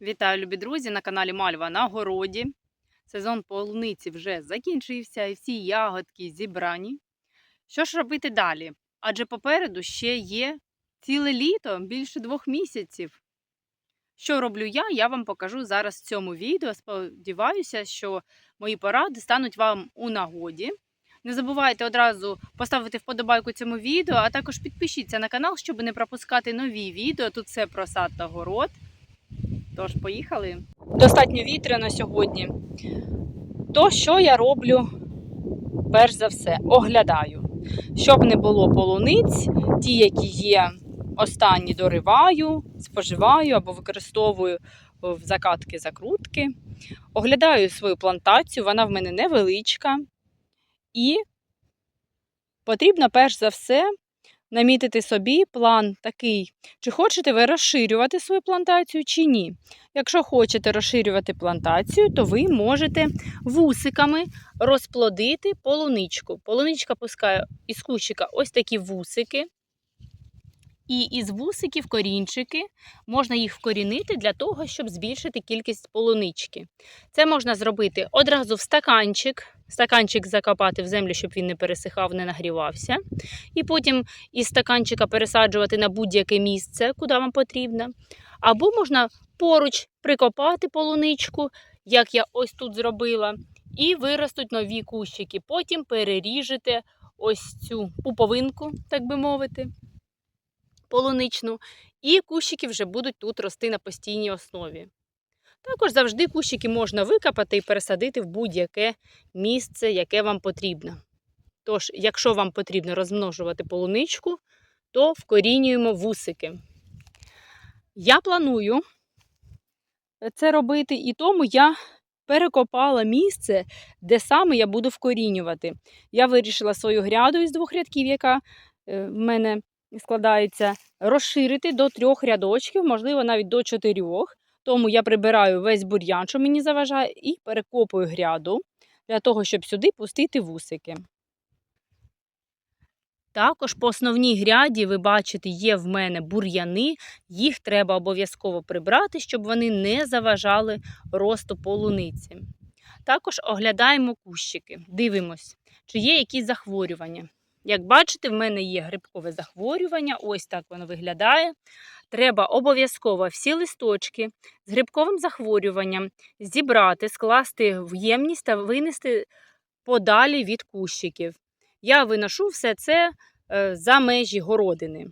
Вітаю, любі друзі, на каналі Мальва на городі. Сезон полуниці вже закінчився і всі ягодки зібрані. Що ж робити далі? Адже попереду ще є ціле літо, більше двох місяців. Що роблю я, я вам покажу зараз в цьому відео. Сподіваюся, що мої поради стануть вам у нагоді. Не забувайте одразу поставити вподобайку цьому відео, а також підпишіться на канал, щоб не пропускати нові відео. Тут все про сад та город. Тож, поїхали. Достатньо вітряно сьогодні. То, що я роблю, перш за все, оглядаю. Щоб не було полуниць, ті, які є останні, дориваю, споживаю або використовую в закатки-закрутки. Оглядаю свою плантацію, вона в мене невеличка. І потрібно перш за все намітити собі план такий, чи хочете ви розширювати свою плантацію, чи ні. Якщо хочете розширювати плантацію, то ви можете вусиками розплодити полуничку. Полуничка пускає із кущика ось такі вусики. І із вусиків корінчики можна їх вкорінити для того, щоб збільшити кількість полунички. Це можна зробити одразу в стаканчик, стаканчик закопати в землю, щоб він не пересихав, не нагрівався. І потім із стаканчика пересаджувати на будь-яке місце, куди вам потрібно. Або можна поруч прикопати полуничку, як я ось тут зробила, і виростуть нові кущики. Потім переріжете ось цю пуповинку, так би мовити полуничну, і кущики вже будуть тут рости на постійній основі. Також завжди кущики можна викопати і пересадити в будь-яке місце, яке вам потрібно. Тож, якщо вам потрібно розмножувати полуничку, то вкорінюємо вусики. Я планую це робити, і тому я перекопала місце, де саме я буду вкорінювати. Я вирішила свою гряду із двох рядків, яка е, в мене складається, розширити до трьох рядочків, можливо, навіть до чотирьох. Тому я прибираю весь бур'ян, що мені заважає, і перекопую гряду для того, щоб сюди пустити вусики. Також по основній гряді, ви бачите, є в мене бур'яни, їх треба обов'язково прибрати, щоб вони не заважали росту полуниці. Також оглядаємо кущики, дивимось, чи є якісь захворювання. Як бачите, в мене є грибкове захворювання, ось так воно виглядає. Треба обов'язково всі листочки з грибковим захворюванням зібрати, скласти в ємність та винести подалі від кущиків. Я виношу все це е, за межі городини,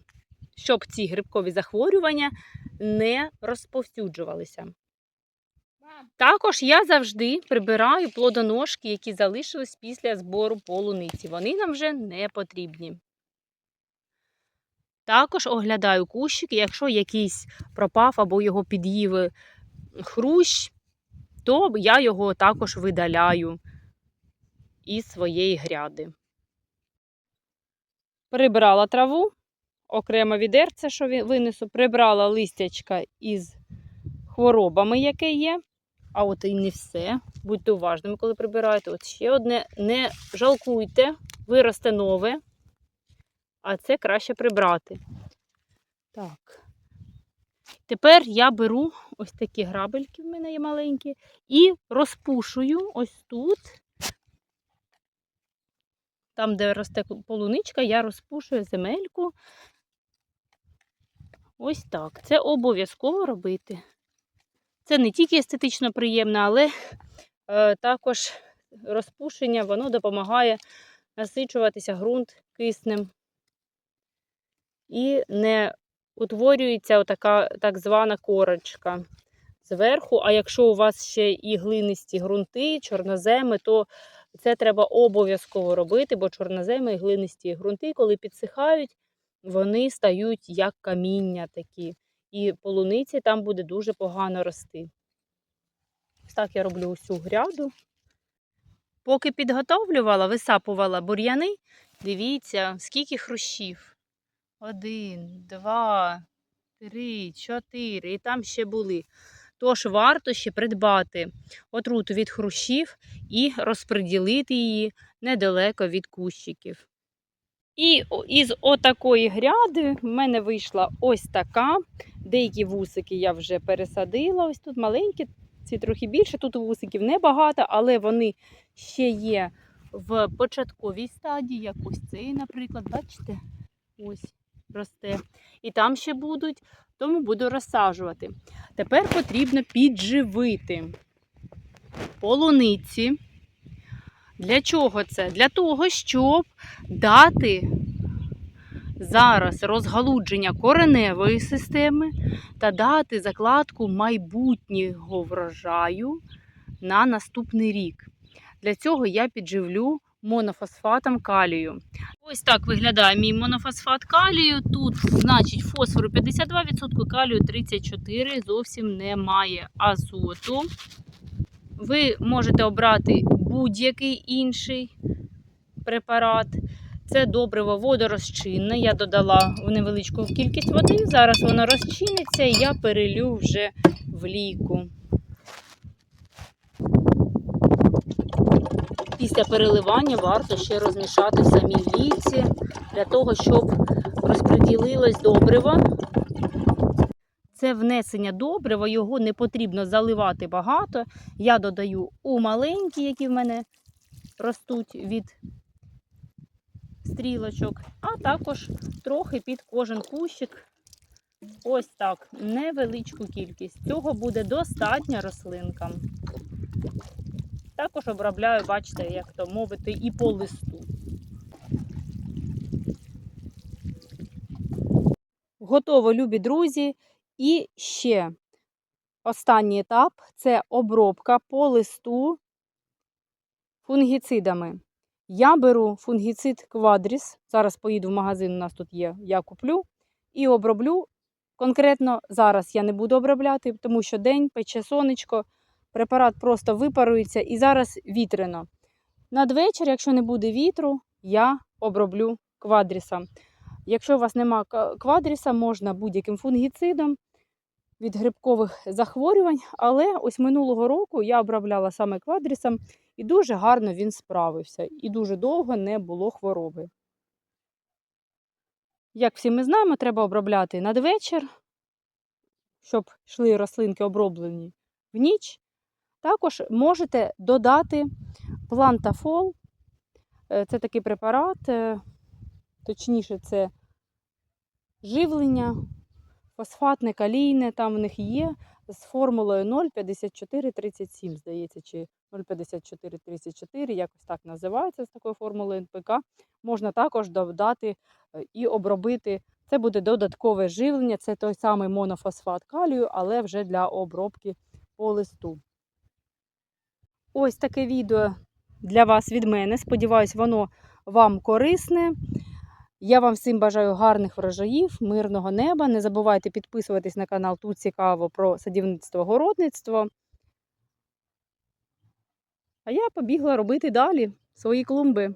щоб ці грибкові захворювання не розповсюджувалися. Також я завжди прибираю плодоножки, які залишились після збору полуниці. Вони нам вже не потрібні. Також оглядаю кущики, якщо якийсь пропав або його під'їв хрущ, то я його також видаляю із своєї гряди. Прибрала траву, окремо відерце, що винесу, прибрала листячка із хворобами, яке є. А от і не все. Будьте уважними, коли прибираєте. От ще одне. Не жалкуйте, виросте нове, а це краще прибрати. Так. Тепер я беру ось такі грабельки в мене є маленькі, і розпушую ось тут. Там, де росте полуничка, я розпушую земельку. Ось так. Це обов'язково робити. Це не тільки естетично приємно, але е, також розпушення воно допомагає насичуватися ґрунт киснем. І не утворюється отака так звана корочка зверху. А якщо у вас ще і глинисті ґрунти, чорноземи, то це треба обов'язково робити, бо чорноземи і глинисті ґрунти, коли підсихають, вони стають як каміння такі і полуниці там буде дуже погано рости. Ось так я роблю усю гряду. Поки підготовлювала, висапувала бур'яни, дивіться, скільки хрущів. Один, два, три, чотири. І там ще були. Тож варто ще придбати отруту від хрущів і розподілити її недалеко від кущиків. І із отакої гряди в мене вийшла ось така. Деякі вусики я вже пересадила. Ось тут маленькі, ці трохи більше. Тут вусиків небагато, але вони ще є в початковій стадії, як ось цей, наприклад, бачите? Ось росте. І там ще будуть, тому буду розсаджувати. Тепер потрібно підживити полуниці. Для чого це? Для того, щоб дати зараз розгалудження кореневої системи та дати закладку майбутнього врожаю на наступний рік. Для цього я підживлю монофосфатом калію. Ось так виглядає мій монофосфат калію. Тут, значить, фосфору 52%, калію 34%, зовсім немає азоту. Ви можете обрати будь-який інший препарат. Це добриво водорозчинне. Я додала в невеличку кількість води. Зараз воно розчиниться і я перелю вже в лійку. Після переливання варто ще розмішати в самій лійці для того, щоб розподілилось добриво. Це внесення добрива, його не потрібно заливати багато. Я додаю у маленькі, які в мене ростуть від стрілочок, а також трохи під кожен кущик. Ось так, невеличку кількість. Цього буде достатньо рослинкам. Також обробляю, бачите, як то мовити, і по листу. Готово, любі друзі. І ще останній етап це обробка по листу фунгіцидами. Я беру фунгіцид квадріс. Зараз поїду в магазин, у нас тут є, я куплю і оброблю. Конкретно зараз я не буду обробляти, тому що день пече сонечко, препарат просто випарується і зараз вітряно. Надвечір, якщо не буде вітру, я оброблю квадрісом. Якщо у вас нема квадріса, можна будь-яким фунгіцидом від грибкових захворювань. Але ось минулого року я обробляла саме квадрісом, і дуже гарно він справився. І дуже довго не було хвороби. Як всі ми знаємо, треба обробляти надвечір, щоб йшли рослинки оброблені в ніч. Також можете додати плантафол. Е, Це такий препарат, е, точніше, це живлення, фосфатне, калійне, там в них є з формулою 0,5437, здається, чи 0,5434, якось так називається з такою формулою НПК. Можна також додати е, і обробити. Це буде додаткове живлення, це той самий монофосфат калію, але вже для обробки по листу. Ось таке відео для вас від мене. Сподіваюсь, воно вам корисне. Я вам всім бажаю гарних врожаїв, мирного неба. Не забувайте підписуватись на канал. Тут цікаво про садівництво, городництво. А я побігла робити далі свої клумби.